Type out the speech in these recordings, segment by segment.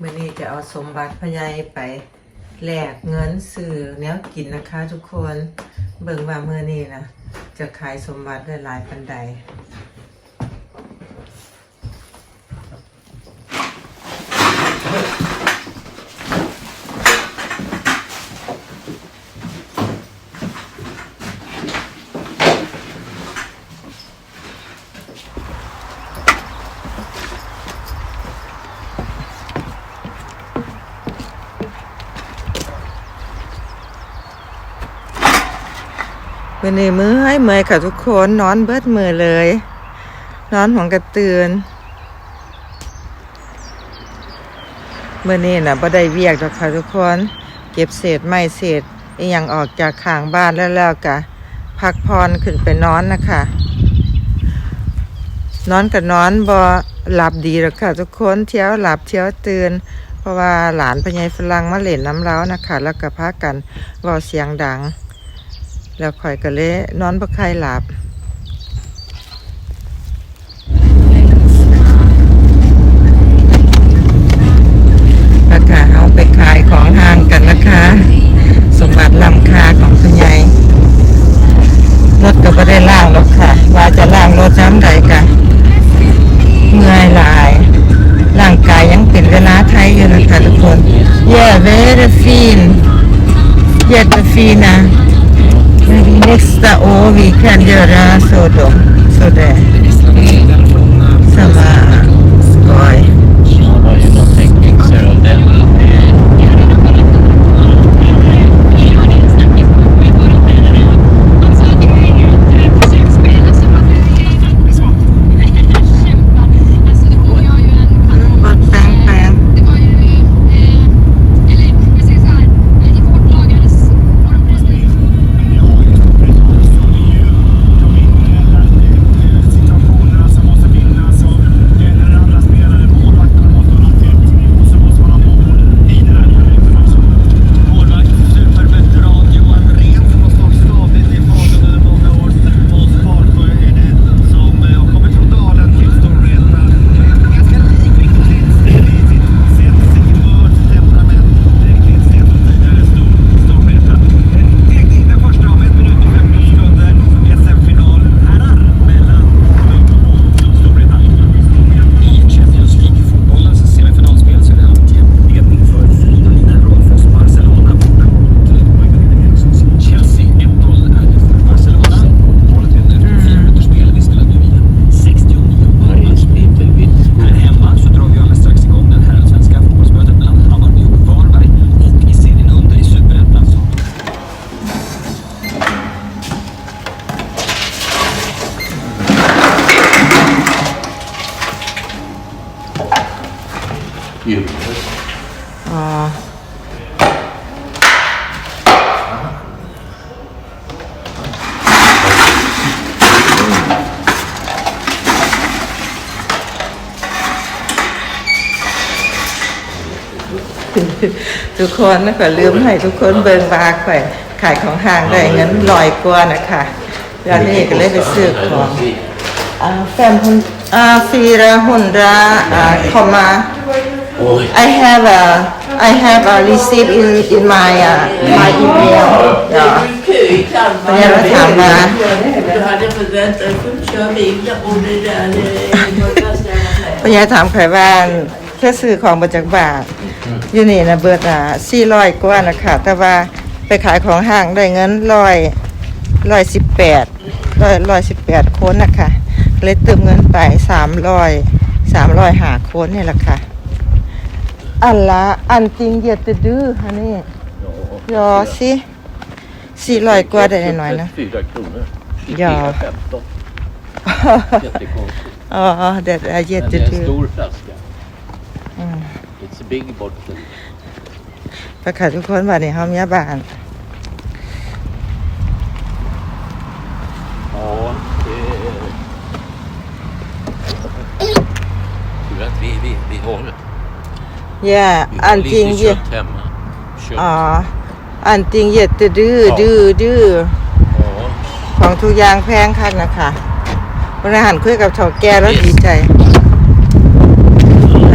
มื่อนี้จะเอาสมบัติพญายไปแลกเงินสื่อแนวกินนะคะ ทุกคนเบิ่งว่าเมื่อนี้นะจะขายสมบัติได้หลายปันใด วันนี้มือให้เมอยค่ะทุกคนนอนเบิดมือเลย นอนหัวกระตือนเมื่อนี้นะบ่ได้เวียกดอกค่ะทุกคน เก็บเศษไม้เศษอีหยังออกจากข้างบ้านแล้วแล้วกะพักพรขึ้นไปนอนนะคะนอนกับนอนบ่หลับดีหรอกค่ะทุกคนเที่ยวหลับเที่ยวตื่นเพราะว่าหลานพญายฝรั่งมาเล่นน้ำเล้านะคะ แล้วก็พากันเว่เสียงดัง แล้วข่อยก็เลยนอนบ่ใครหลับราคาเอาไปขายของห้างกันนะคะ nästa år vi kan göra så då. Så det. Samma ทุกคนนะก็ลืมให้ทุกคนเบิงบาข่อยขายของห้างได้เงินลอยกว่านะคะแล้วนี่ก็เลยไปซื้อของอ่าแฟมฮุนอ่าฟีระหุนระอ่าคอมมา Oj. I have a I have a receipt in in my uh, my email. Ja. Men jag vill samla. Du hade förväntat dig att köra bil. Jag bodde där i พ่อใหญ่ถามใครว่าแค่ซื้อของมาจากบาท อยู่นี่นะเบิดอะสี่ร้อยกว่านะคะแต่ว่าไปขายของห้างได้เงินร้อยร้อยสิบแปดร้อยร้อยสิบแปดคนนะคะเลยเติมเงินไปสามร้อยสามร้อยหาคนนี่แหละค่ะ อันละอันจริงเยอะจะดื้อฮะนี่ยอสิสี่ร้อยกว่าได้หน่อยๆนะ Fyra kronor. Ja. Ikea 15. Jättekonstigt. อ๋อเด็ดเยอะ Men จะ det är ดื้ en อ stor flaska. อืม It's a big bottle. ไปค่ะทุกคนวันนี้เฮามีบ้าน Ja, det är... Tur att vi, vi, vi har det. ย่า Vi อั har นจริง lite เยอะ kött hemma. Kött. อ๋ออันจริงเยอะจะดื้อดื้อดื้อ Ja. ของทุกอย่างแพงคักนะคะวันอาหารคุยกับเฒ่าแก่แล้วดีใจ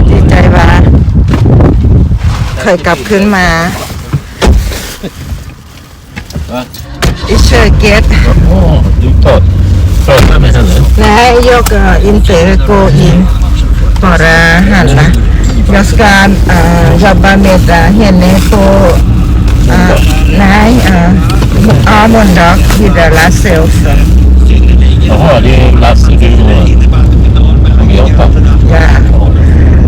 ดีใจว่า ค่อยกลับขึ้นมา Va? อิเชอร์เกต Åh, du tar, pratar med henne. Nej, jag uh, inte gå in bara handla. Jag ska uh, jobba med uh, henne på uh, nej, uh, Armondag vid Lasse också. Jaha, det är Lasse du och Agneta. อย่า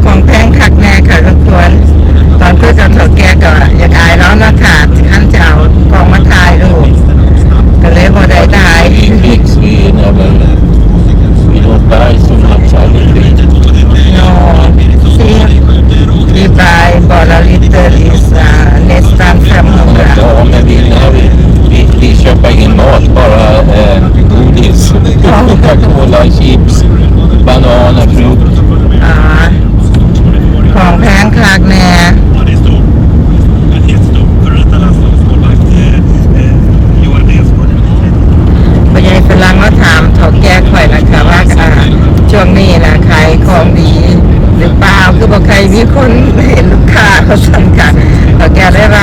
ของแพงคักแน่ค่ะทุกคนตอนเพื่อนกับเธอแกก็อยากอายแล้วนะค่ะขั้นจะเอาก องมาถ่ายรูปก็เลยบ่ได้ถ่าย Vi fick se när vi vi låg berg som naturligt. No, sí. Vi buy bara lite is uh, nästan 500. Ja, men vi, nej, vi, vi, vi köper ingen mat, bara eh, godis. Coca-Cola, chips, bananer, frukt. อ่า ของแพงคากแน่ะพี่ใหญ่ฝรั่งก็ถามถาแก้ข่อยนะคะว่าอ่าช่วงนี้นะขายของดีหรือเปล่าคือบอกใครมีคนเห็นลูกค้าเขาสั่งกันเถาแก้ได้ว่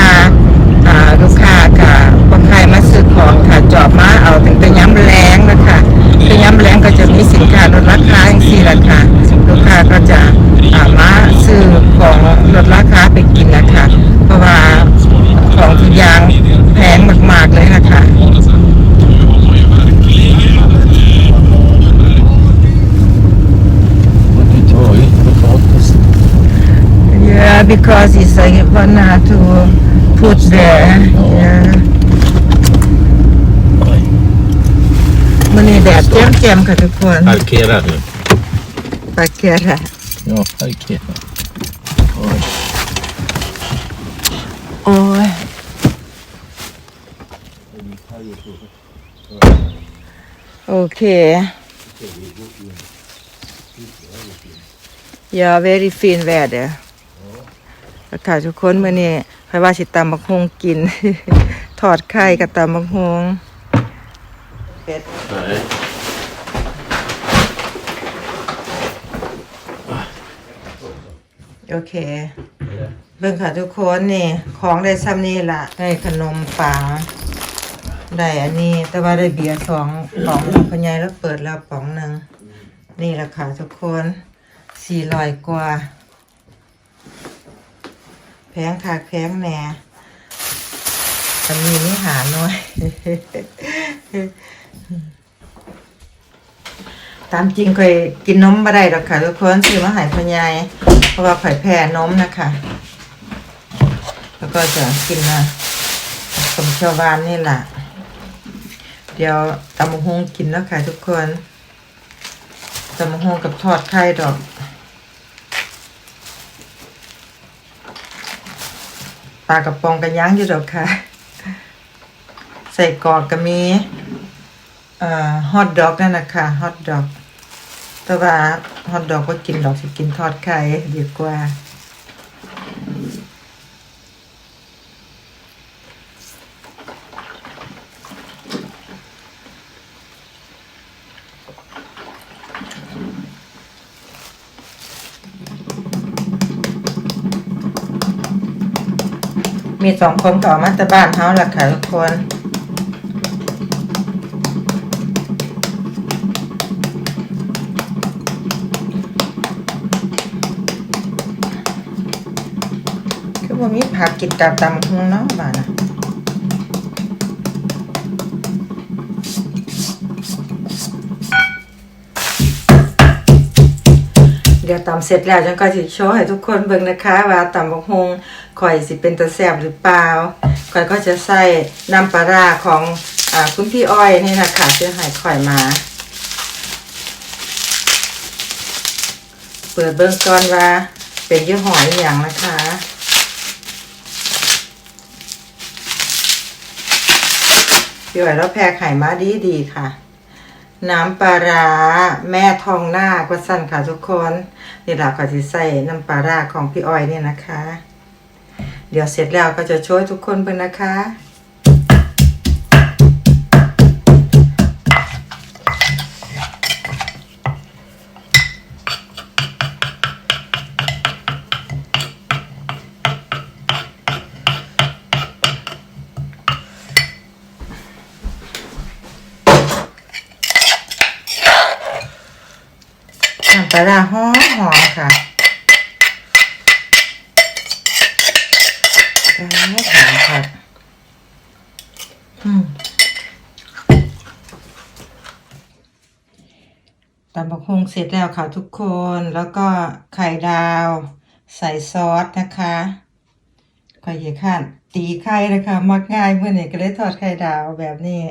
าอ่า Yeah, because it's like banana to put there. Yeah. Oj. มันนี่แดดแจ่มแจ่มๆค่ะทุกคน Parkera nu. ปากเกียร์ค่ะ Ja, parkera. Oj. โอ้ย โอเค Ja, very fin väder อากาศทุกคนเมื่อนี้ใครว่าสิตำบักฮงกินทอดไข่กับตำบักฮงเป็ดโอเค เบิ่งค่ะทุกคนนี่ ของได้ซ้ำนี่ละได้ขนมปังได้อันนี้ แต่ว่าได้เบียร์สองป๋องของพญายแล้วเปิดแล้วป๋องหนึ่งนี่ราคาทุกคนสี่ร้อยกว่า แพงค่ะแพงแหน่อันนี้นี่หาหน่อย ตามจริงเคยกินนมมาได้หรอกค่ะทุกคนซื้อมาหายพญายเพราะว่าข่อยแพ้นมนะคะ แล้วก็จะกินนะสมชาวานนี่แหละเดี๋ยวตำมะฮงกินแล้วค่ะทุกคนตำมะฮงกับทอดไข่ดอก ลากระป๋องกันย่างอยู่ดอกค่ะ ใส่กอดก็มีเอ่อฮอทดอกนั่นนะคะฮอทดอก แต่ว่าฮอทดอกก็กินดอกสิกินทอดไข่ดีกว่า มีสองคนก็อมาจาบ้านเฮาล่ะค่ะทุกคนคือว่ามีผักกินกับตำหงเนาะบ้านนะเดี๋ยวตำเสร็จแล้วจังก็สิโชว์ให้ทุกคนเบิ่งนะคะ ว่าตำบักฮง ข่อยสิเป็นตะแซบหรือเปล่าข่อยก็จะใส่น้ำปลาร้าของอคุณพี่อ้อยนี่นะคะที่ให้ข่อยมา เปิดเบิ่งก่อนว่าเป็นยี่ห้ออย่างนะคะพี่อ้อยแล้วแพรไข่มาดีดีค่ะ น้ำปลาร้าแม่ทองหน้าก็สั้นค่ะทุกคน นี่เราก็จะใส่น้ำปลาร้าของพี่อ้อยเนี่ยนะคะ เดี๋ยวเสร็จแล้วก็จะช่วยทุกคนเพื่นะคะ น้ำปลาร้าหอมหอมค่ะ หอมหอมค่ะอืมตำบักฮงเสร็จแล้วค่ะทุกคนแล้วก็ไข่ดาว ใส่ซอสนะคะไข่เยข้านตีไข่นะคะ มักง่ายเมื่อนี้ก็เลยทอดไข่ดาวแบบนี้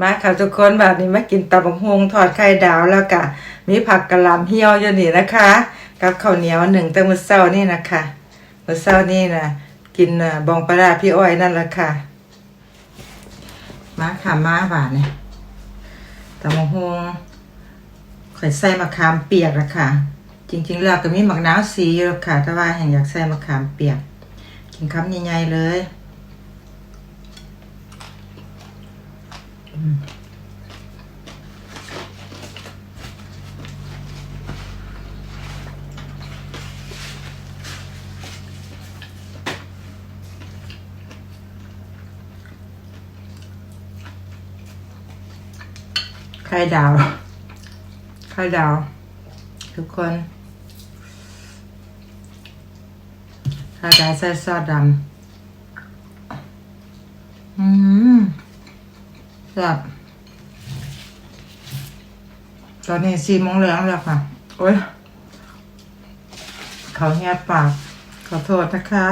มาค่ะทุกคนแบบนี้มากินตำบักฮวงทอดไข่ดาวแล้วก็มีผักกะหล่ำเหี่ยวอยู่นี่นะคะ กับข้าวเหนียวหนึ่งแต่มื้อเช้านี่นะคะ เมื้อเช้านี่นะกินบองปลาพี่อ้อยนั่นแหละค่ะมาค่ะมาหวานเนี่ยตำบักฮงข่อยใส่มะขามเปียกละค่ะ จริงๆแล้วก็มีมะนาวสีอยู่ล้วค่ะ แต่ว่าแห่งอยากใส่มะขามเปียก กินคำใหญ่ๆเลยไข่ดาว ไข่ดาว ทุกคนไข่ดาวใส่ซอสดำอืมแบบตอนนี้สี่โมงแล้วแล้วค่ะ โอ้ยเขาเงียบปาก ขอโทษนะคะ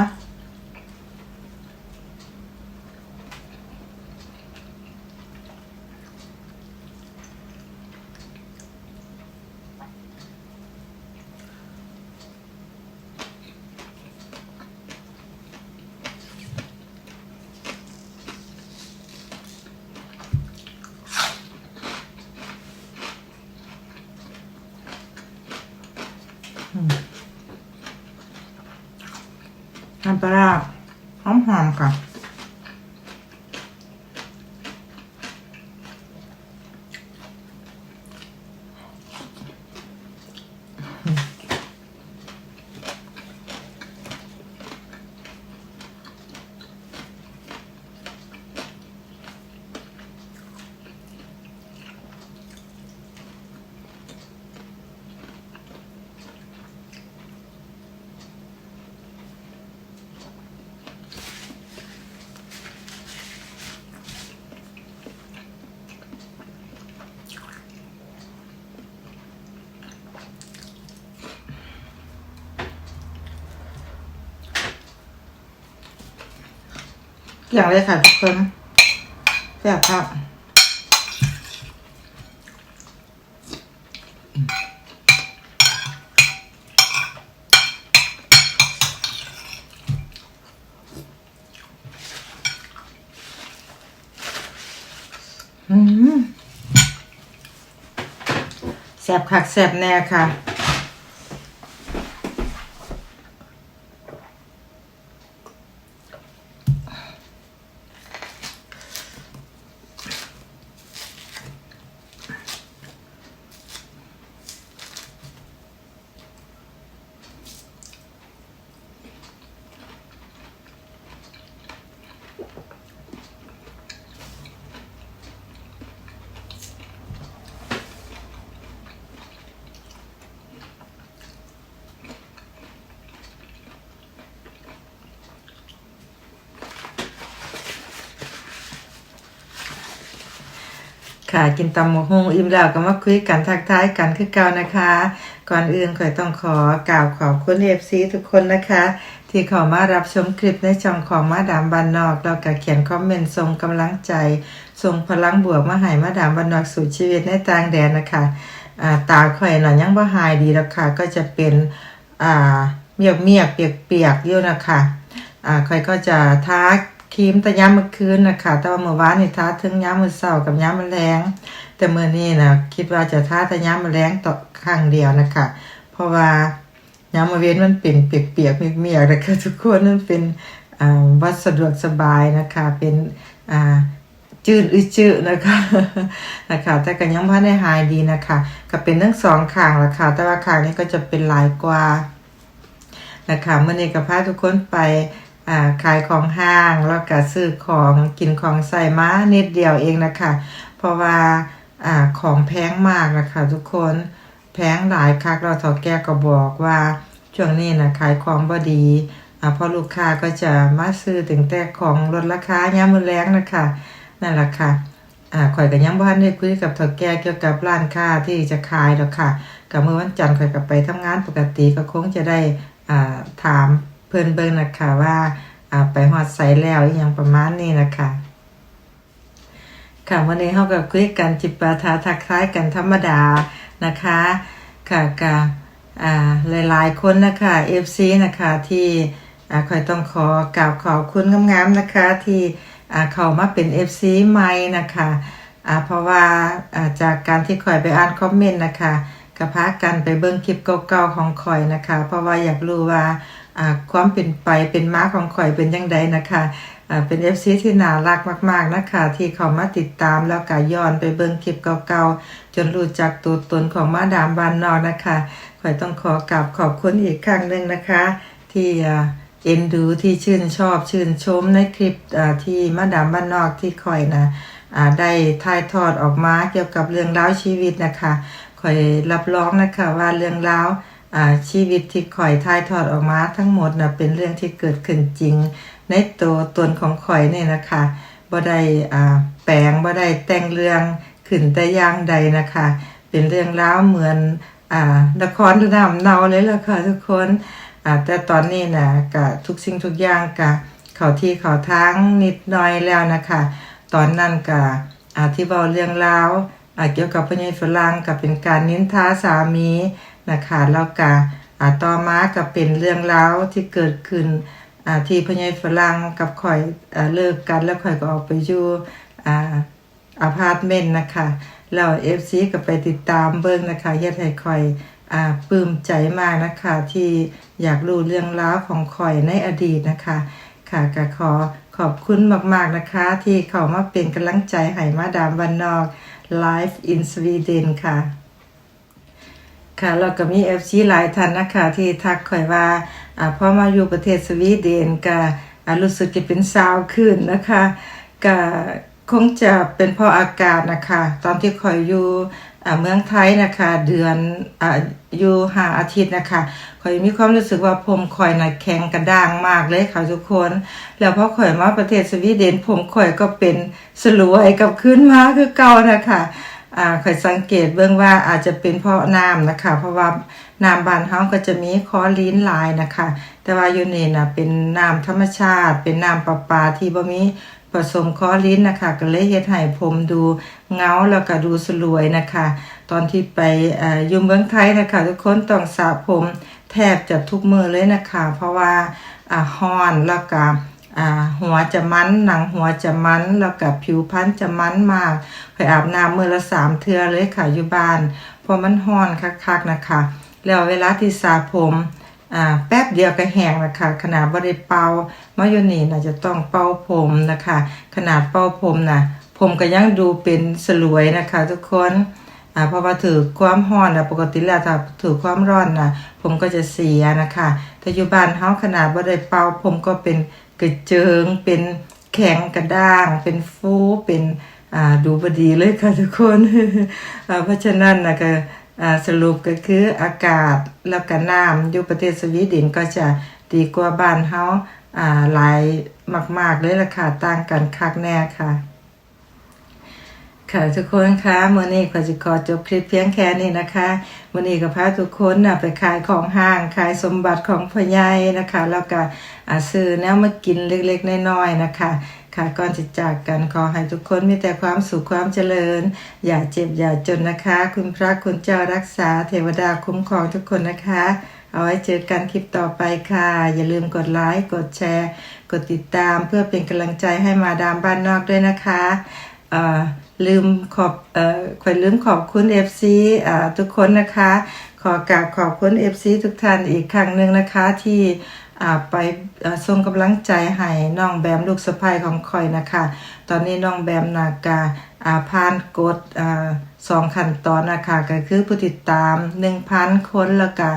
น้ำปลาร้าหอมๆค่ะ อย่างเลยค่ะทุกคนแซ่บครับแซ่บคักแซ่บแน่ค่ะ ค่ะกินตำหมกฮงอิ่มแล้วก็มาคุยกันทักทายกันคือเก่านะคะ ก่อนอื่นข่อยต้องขอกล่าวขอบคุณเอฟซีทุกคนนะคะ ที่เข้ามารับชมคลิปในช่องของมาดามบันนอกแล้วก็เขียนคอมเมนต์ส่งกำลังใจส่งพลังบวกมาให้มาดามบันนอกสู่ชีวิตในต่างแดนนะคะตาข่อยหน่ะยังบ่หายดีแล้วค่ะ ก็จะเป็นเมียกเมียกเปียกเปียกๆอยู่นะคะอ่าข่อยก็จะทา ครีมแต่ย้ำเมื่อคืนนะคะแต่ว่าเมื่อวานนี่ทาถึงย้ำมือเช้ากับย้ำมือแรงแต่มื้อนี้นะคิดว่าจะทาแต่ย้ำมือแรงต่อข้างเดียวนะคะ เพราะว่าย้ำมือเว้นมันเป็นเปียกๆเมียกๆนะคะทุกคนมันเป็นวัดสะดวกสบายนะคะเป็นจืดอึจืดนะคะนะคะแต่ก็ยังพันได้หายดีนะคะก็เป็นทั้งสองข้างละค่ะแต่ว่าข้างนี้ก็จะเป็นหลายกว่านะคะเมื่อนี้ก็พาทุกคนไป ขายของห้างแล้วก็ซื้อของกินของใส่มานิดเดียวเองนะคะ เพราะว่าอของแพงมากนะคะทุกคนแพงหลายคักเราเฒ่าแก่ก็บอกว่าช่วงนี้นะขายของบ่ดีอ่าเพราะลูกค้าก็จะมาซื้อถึงแต่ของลดราคายามมื้อแลงนะคะนั่นแหละค่ะข่อยก็ยังบ่ทันได้คุยกับเฒ่าแก่เกี่ยวกับร้านค้าที่จะขายดอกค่ะก็มื้อวันจันทร์ข่อยก็ไปทำงานปกติก็คงจะได้ถาม เพิ่นเบิ่งนะคะว่าไปฮอดไสแล้วอีหยังประมาณนี้นะคะค่ะวันนี้เราก็คุยกันจิปาถาทักทายกันธรรมดานะคะค่ะกับอ่าหลายๆคนนะคะ FC นะคะที่คอยต้องขอกราบขอบคุณงามๆนะคะที่เข้ามาเป็น FC ใหม่นะคะเพราะว่าจากการที่คอยไปอ่านคอมเมนต์นะคะก็พากันไปเบิ่งคลิปเก่าๆของคอยนะคะ เพราะว่าอยากรู้ว่า ความเป็นไปเป็นมาของคอยเป็นยังไงนะคะเป็น FC ที่น่ารักมากๆนะคะที่เขามาติดตามแล้วก็ย้อนไปเบิ่งคลิปเก่าๆ จนรู้จักตัวตนของมาดามบานนอกนะคะข่อยต้องขอกราบขอบคุณอีกครั้งหนึ่งนะคะ ที่เอ็นดูที่ชื่นชอบชื่นชมในคลิปที่มาดามบ้านนอกที่คอยนะได้ถ่ายทอดออกมาเกี่ยวกับเรื่องราวชีวิตนะคะคอยรับรองนะคะว่าเรื่องราว ชีวิตที่ข่อยถ่ายทอดออกมาทั้งหมดนะเป็นเรื่องที่เกิดขึ้นจริง ในตัวตนของข่อยเนี่ยนะคะบ่ได้แปลงบ่ได้แต่งเรื่องขึ้นแต่อย่างใดนะคะ เป็นเรื่องราวเหมือนอ่าละครนำเนาเลยล่ะค่ะทุกคนอ่าแต่ตอนนี้นะก็ทุกสิ่งทุกอย่างก็เขาที่เขาทางนิดน่อยแล้วนะคะ ตอนนั้นก็อ่าที่เว้าเรื่องราวอ่าเกี่ยวกับพญายฝรั่งก็เป็นการนินทาสามี นะคะแล้วก็ต่อมาก็เป็นเรื่องราวที่เกิดขึ้นที่พญายฝรั่งกับข่อยอเลิกกันแล้วข่อยก็ออกไปอยู่อาพาร์ตเมนต์นะคะแล้ว FC ก็ไปติดตามเบิ่งนะคะเฮ็ดให้ข่อยอปลื้มใจมากนะคะที่อยากรู้เรื่องราวของข่อยในอดีตนะคะค่ะก็ขอขอบคุณมาก ๆ นะคะ ที่เข้ามาเป็นกำลังใจให้มาดามวันนอก Live in Sweden ค่ะ ค่ะแล้วก็มี FC หลายท่านนะคะที่ทักข่อยว่าอ่าพอมาอยู่ประเทศสวีเดนก็อ่ารู้สึกจะเป็นสาวขึ้นนะคะก็คงจะเป็นเพราะอากาศนะคะ ตอนที่ข่อยอยู่อ่าเมืองไทยนะคะเดือนอ่าอยู่หาอาทิตย์นะคะข่อยมีความรู้สึกว่าผมข่อยน่ะแข็งกระด้างมากเลยค่ะทุกคน แล้วพอข่อยมาประเทศสวีเดนผมข่อยก็เป็นสลวยกับขึ้นมาคือเก่านะคะ อ่าเคยสังเกตเบื้องว่าอาจจะเป็นเพราะน้ำนะคะ เพราะว่าน้ำบานเฮาก็จะมีคลอรีนลายนะคะ แต่ว่ายู่นี่นะเป็นน้ำธรรมชาติ เป็นน้ำประปาที่บ่มีผสมคลอรีนนะคะ ก็เลยเฮ็ดให้ผมดูเงาแล้วก็ดูสลวยนะคะ ตอนที่ไปอ่อยู่เมืองไทยนะคะ ทุกคนต้องสระผมแทบจะทุกมือเลยนะคะ เพราะว่าอ่าฮอนแล้วก็ หัวจะมันหนังหัวจะมันแล้วกับผิวพรรณจะมันมากเคยอาบน้ำมือละสามเทื่อเลยค่ะอยู่บ้านเพราะมันห้อนคักๆนะคะ แล้วเวลาที่สระผมแป๊บเดียวก็แห้งนะคะขนาดบ่ได้เป่ามายู่นี่น่ะจะต้องเป่าผมนะคะ ขนาดเป่าผมน่ะผมก็ยังดูเป็นสลวยนะคะ ทุกคนเพราะว่าถือความร้อนนะปกติแล้วถ้าถือความร้อนนะผมก็จะเสียนะคะแต่อยู่บ้านเฮาขนาดบ่ได้เป่าผมก็เป็น กระเจิง เป็นแข็งกระด้าง เป็นฟูเป็นอ่าดูบดีเลยค่ะทุกคนเพราะฉะนั้นนะก็สรุปก็คืออากาศแล้วก็น้ำอยู่ประเทศสวีเดนก็จะดีกว่าบ้านเฮาอ่าหลายมาก ๆ เลยล่ะค่ะต่างกันคักแน่ค่ะ ค่ะทุกคนคะมื่อนี้ก็จะขอจบคลิปเพียงแค่นี้นะคะมื่อนี้ก็พาทุกคนนะไปขายของห้างขายสมบัติของพ่อใหญ่นะคะ แล้วก็ซื้อแนวมากินเล็กๆน้อยๆนะคะ ค่ะก่อนจะจากกันขอให้ทุกคนมีแต่ความสุขความเจริญ อย่าเจ็บอย่าจนนะคะ คุณพระคุณเจ้ารักษาเทวดาคุ้มครองทุกคนนะคะ เอาไว้เจอกันคลิปต่อไปค่ะ อย่าลืมกดไลค์กดแชร์ กดติดตามเพื่อเป็นกำลังใจให้มาดามบ้านนอกด้วยนะคะ ลืมขอบเอ่อขอยลืมขอบคุณ FC ทุกคนนะคะ ขอกราบขอบคุณ FC ทุกท่านอีกครั้งหนึ่งนะคะที่ไปส่งกำลังใจให้น้องแบมลูกสะใภ้ของคอยนะคะ ตอนนี้น้องแบมนากาผ่านกดสองขั้นตอนนะคะก็คือผู้ติดตาม 1,000 คนแล้วก็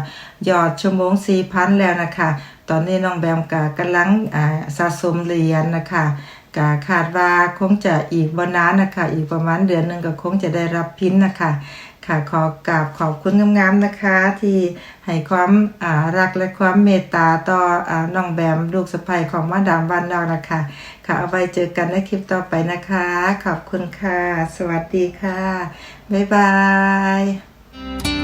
ยอดชั่วโมง 4,000 แล้วนะคะ ตอนนี้น้องแบมกากำลังสะสมเหรียญนะคะ กาคาดว่าคงจะอีกบนานนะคะ อีกประมาณเดือนหนึ่งก็คงจะได้รับพินนะคะ ค่ะขอกราบขอบคุณงามๆนะคะ ที่ให้ความรักและความเมตตาต่ออน้องแบมลูกสะใภ้ของมาดามบ้านเรานะคะ ค่ะเอาไว้เจอกันในคลิปต่อไปนะคะ ขอบคุณค่ะ สวัสดีค่ะ บ๊ายบาย